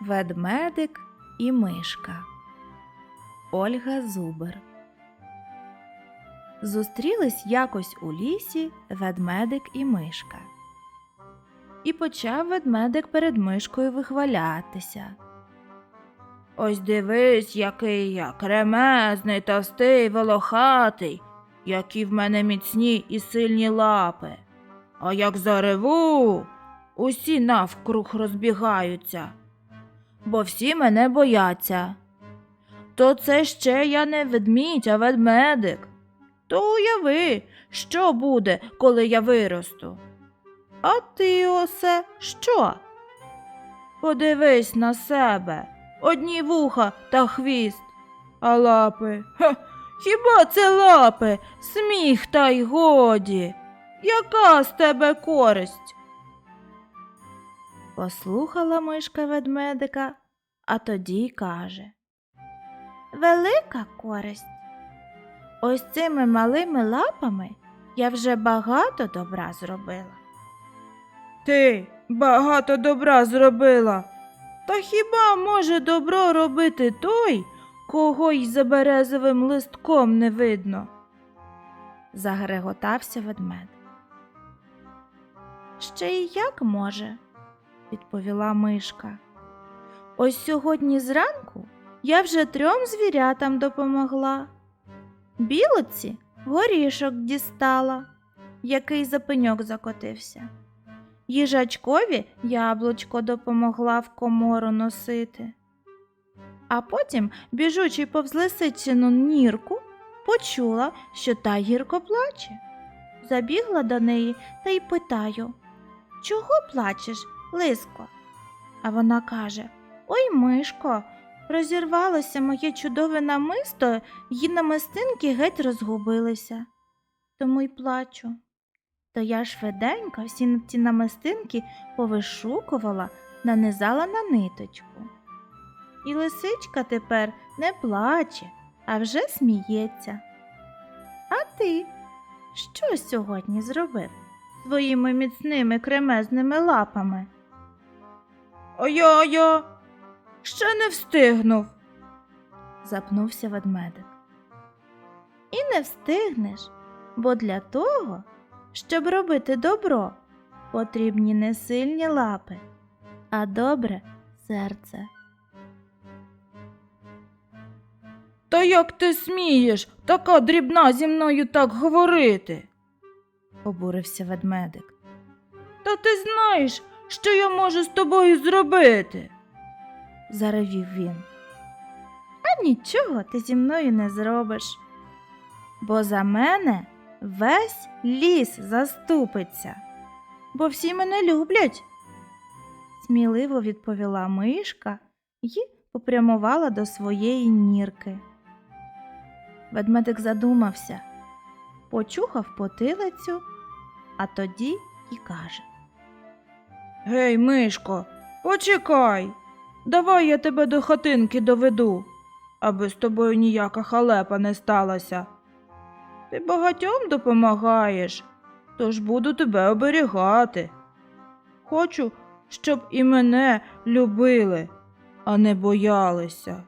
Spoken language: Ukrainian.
Ведмедик і мишка. Ольга Зубер. Зустрілись якось у лісі ведмедик і мишка. І почав ведмедик перед мишкою вихвалятися. Ось дивись, який я кремезний, товстий, волохатий, які в мене міцні і сильні лапи. А як зареву, усі навкруг розбігаються, бо всі мене бояться. То це ще я не ведмідь, а ведмедик. То уяви, що буде, коли я виросту. А ти, осе, що? Подивись на себе, одні вуха та хвіст, а лапи. Ха, хіба це лапи? Сміх та й годі. Яка з тебе користь? Послухала мишка ведмедика, а тоді й каже Велика користь. Ось цими малими лапами я вже багато добра зробила. Ти багато добра зробила. Та хіба може добро робити той, кого й за березовим листком не видно? Загреготався ведмедик. Ще й як може, відповіла мишка. Ось сьогодні зранку я вже трьом звірятам допомогла. Білоці горішок дістала, який за пеньок закотився. Їжачкові яблучко допомогла в комору носити. А потім, біжучи повз лисичину нірку, почула, що та гірко плаче. Забігла до неї та й питаю Чого плачеш, лиско? А вона каже Ой, мишко, розірвалося моє чудове намисто, й намистинки геть розгубилися. Тому й плачу. То я швиденько всі ті намистинки повишукувала, нанизала на ниточку. І лисичка тепер не плаче, а вже сміється. А ти що сьогодні зробив своїми міцними кремезними лапами? Я ще не встигнув, запнувся ведмедик. І не встигнеш, бо для того, щоб робити добро, потрібні не сильні лапи, а добре серце. Та як ти смієш, така дрібна зі мною так говорити? обурився ведмедик. Та ти знаєш, що я можу з тобою зробити? Заревів він. А нічого ти зі мною не зробиш, бо за мене весь ліс заступиться, бо всі мене люблять. Сміливо відповіла мишка і попрямувала до своєї нірки. Ведмедик задумався, почухав потилицю, а тоді і каже Гей, мишко, почекай, давай я тебе до хатинки доведу, аби з тобою ніяка халепа не сталася. Ти багатьом допомагаєш, тож буду тебе оберігати. Хочу, щоб і мене любили, а не боялися.